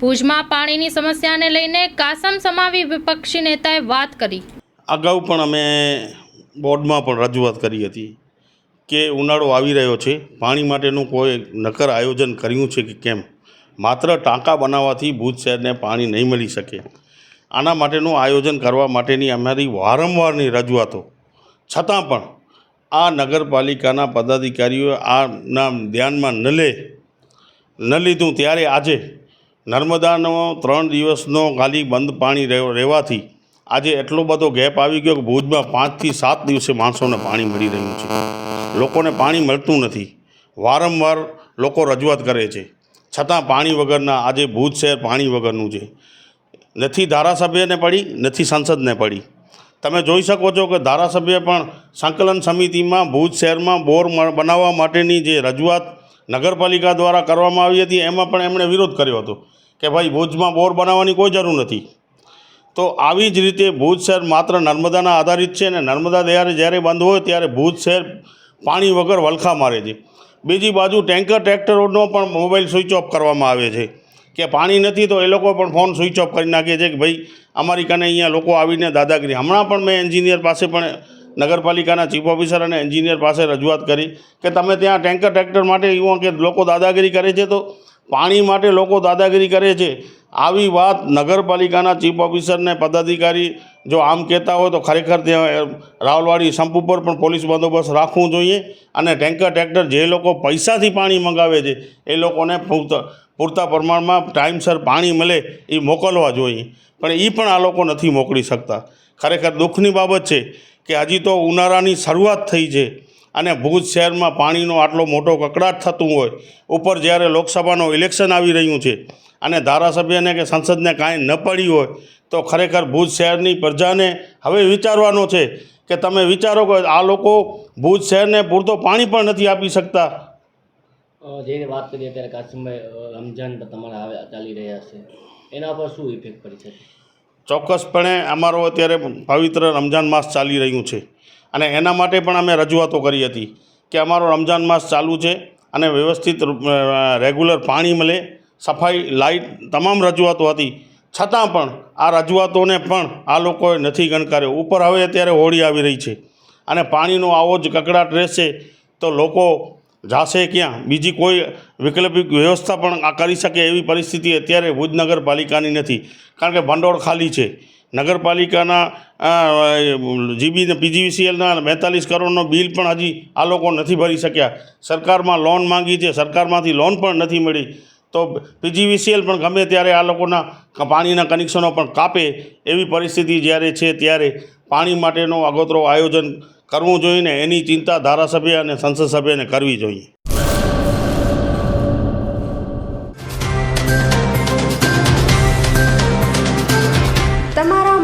ભુજમાં પાણીની સમસ્યાને લઈને કાસમ સમાવી વિપક્ષી નેતાએ વાત કરી. અગાઉ પણ અમે બોર્ડમાં પણ રજૂઆત કરી હતી કે ઉનાળો આવી રહ્યો છે. પાણી માટેનું કોઈ નક્કર આયોજન કર્યું છે કે કેમ? માત્ર ટાંકા બનાવવાથી ભુજ શહેરને પાણી નહીં મળી શકે. આના માટેનું આયોજન કરવા માટેની અમારી વારંવારની રજૂઆતો. છતાં પણ આ નગરપાલિકાના પદાધિકારીઓ આના ધ્યાનમાં ન લે, ન લીધું. ત્યારે આજે નર્મદાનો ત્રણ દિવસનો ખાલી બંધ પાણી રહેવાથી આજે એટલો બધો ગેપ આવી ગયો કે ભુજમાં પાંચથી સાત દિવસે માણસોને પાણી મળી રહ્યું છે. લોકોને પાણી મળતું નથી. વારંવાર લોકો રજૂઆત કરે છે. છતાં પાણી વગરના આજે ભુજ શહેર પાણી વગરનું છે. નથી ધારાસભ્યને પડી, નથી સંસદને પડી. તમે જોઈ શકો છો કે ધારાસભ્ય પણ સંકલન સમિતિમાં ભુજ શહેરમાં બોર બનાવવા માટેની જે રજૂઆત નગરપાલિકા દ્વારા કરવામાં આવી હતી, એમાં પણ એમણે વિરોધ કર્યો હતો કે ભાઈ, ભુજમાં બોર બનાવવાની કોઈ જરૂર નથી. તો આવી જ રીતે ભુજ શહેર માત્ર નર્મદાના આધારિત છે અને નર્મદા દયારે જ્યારે બંધ હોય ત્યારે ભુજ શહેર પાણી વગર વલખા મારે છે. બીજી બાજુ ટેન્કર ટ્રેક્ટરોનો પણ મોબાઈલ સ્વિચ ઓફ કરવામાં આવે છે. કે પાણી નથી તો એ લોકો પણ ફોન સ્વિચ ઓફ કરી નાખે છે કે ભાઈ, અમારી કને અહીંયા લોકો આવીને દાદાગીરી. હમણાં પણ મેં એન્જિનિયર પાસે પણ નગરપાલિકાના ચીફ ઓફિસર અને એન્જિનિયર પાસે રજૂઆત કરી કે તમે ત્યાં ટેન્કર ટ્રેક્ટર માટે એવું કે લોકો દાદાગીરી કરે છે તો પાણી માટે લોકો દાદાગીરી કરે છે. આવી વાત નગરપાલિકાના ચીફ ઓફિસરને પદાધિકારી જો આમ કહેતા હોય તો ખરેખર ત્યાં રાવલવાડી સંપ ઉપર પણ પોલીસ બંદોબસ્ત રાખવું જોઈએ અને ટેન્કર ટ્રેક્ટર જે લોકો પૈસાથી પાણી મંગાવે છે, એ લોકોને પૂરતા પ્રમાણમાં ટાઈમસર પાણી મળે એ મોકલવા જોઈએ. પણ એ પણ આ લોકો નથી મોકલી શકતા. ખરેખર દુઃખની બાબત છે કે હજી તો ઉનાળાની શરૂઆત થઈ છે. અને ભુજ શહેરમાં પાણીનો આટલો મોટો કકડાટ થતું હોય ઉપર જ્યારે લોકસભાનું ઇલેક્શન આવી રહ્યું છે અને ધારાસભ્યને કે સંસદને કાંઈ ન પડી હોય તો ખરેખર ભુજ શહેરની પ્રજાને હવે વિચારવાનો છે કે તમે વિચારો કે આ લોકો ભુજ શહેરને પૂરતો પાણી પણ નથી આપી શકતા. જે વાત કરીએ ત્યારે કાશ્મીર રમઝાન તમારા હવે ચાલી રહ્યા છે. એના પર શું ઇફેક્ટ પડી શકે? ચોક્કસપણે અમારો અત્યારે પવિત્ર રમજાન માસ ચાલી રહ્યું છે. અને એના માટે પણ અમે રજૂઆતો કરી હતી કે અમારો રમજાન માસ ચાલુ છે અને વ્યવસ્થિત રેગ્યુલર પાણી મળે, સફાઈ લાઇટ તમામ રજૂઆતો હતી. છતાં પણ આ રજૂઆતોને પણ આ લોકોએ નથી ગણકાર્યો. ઉપર હવે અત્યારે હોળી આવી રહી છે અને પાણીનો આવો જ કકડાટ રહેશે તો લોકો જાશે ક્યાં? બીજી કોઈ વૈકલ્પિક વ્યવસ્થા પણ આ કરી શકે એવી પરિસ્થિતિ અત્યારે ભુજ નગરપાલિકાની નથી. કારણ કે ભંડોળ ખાલી છે. નગરપાલિકાના જીબી પીજીવીસીએલના બેતાલીસ કરોડનો બિલ પણ હજી આ લોકો નથી ભરી શક્યા. સરકારમાં લોન માંગી છે, સરકારમાંથી લોન પણ નથી મળી. તો પીજીવીસીએલ પણ ગમે ત્યારે આ લોકોના પાણીના કનેક્શનો પણ કાપે એવી પરિસ્થિતિ જ્યારે છે ત્યારે પાણી માટેનો આગોતરો આયોજન કરવું જોઈએ એની ચિંતા ધારાસભ્ય અને સંસદ સભ્યને કરવી જોઈએ.